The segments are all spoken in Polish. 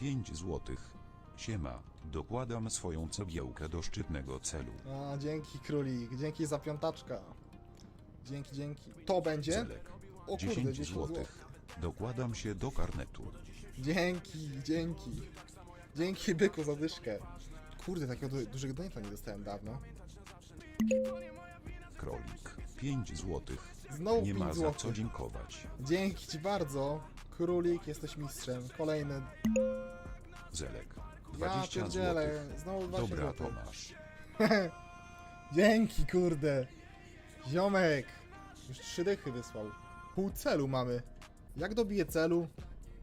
5 złotych. Siema, dokładam swoją cegiełkę do szczytnego celu. A, dzięki królik, dzięki za piątaczka. Dzięki, dzięki. To będzie? Zelek. O kurde, 10 10 złotych. Dokładam się do karnetu. Dzięki, dzięki. Dzięki byku za dyszkę. Kurde, takiego du dużego donata nie dostałem dawno. Królik. 5 złotych. Znowu Nie ma 5 za złotych. co dziękować. Dzięki ci bardzo. Królik, jesteś mistrzem. Kolejny. Zelek. Ja 20 pierdzielę, złotych. znowu 20 Dobra, złotych. Tomasz. Dzięki, kurde. Ziomek. Już trzy dychy wysłał. Pół celu mamy. Jak dobiję celu,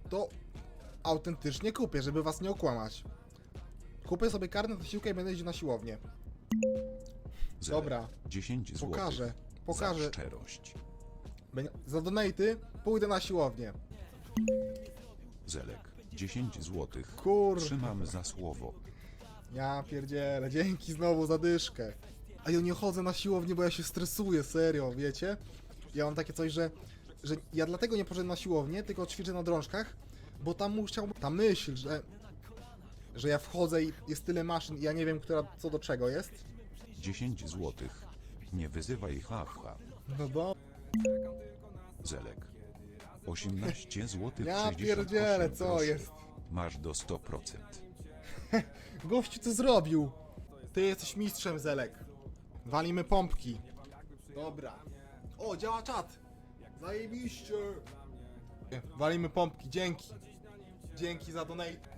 to autentycznie kupię, żeby was nie okłamać. Kupię sobie karnet na siłkę i będę jeździł na siłownię. Zelek. Dobra. 10 złotych. Pokażę, pokażę. Za szczerość. Będę- Za donaty pójdę na siłownię. Zelek. 10 złotych. Kur... Trzymam za słowo. Ja pierdzielę, dzięki znowu za dyszkę. A ja nie chodzę na siłownię, bo ja się stresuję, serio, wiecie? Ja mam takie coś, że, że ja dlatego nie poszedłem na siłownię, tylko ćwiczę na drążkach, bo tam musiał, ta myśl, że, że ja wchodzę i jest tyle maszyn i ja nie wiem, która co do czego jest. 10 złotych. Nie wyzywaj haha. No do... Zelek. 18 złotych Ja 68 pierdzielę, co groszy. jest? Masz do 100%. Gościu, co zrobił? Ty jesteś mistrzem, Zelek. Walimy pompki. Dobra. O, działa czat. Zajebiście. Walimy pompki, dzięki. Dzięki za donate.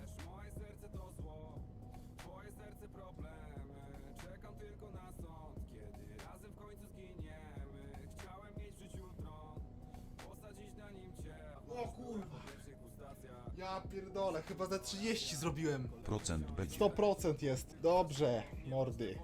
Ja pierdolę, chyba za 30 zrobiłem. Procent będzie. 100% jest. Dobrze, mordy.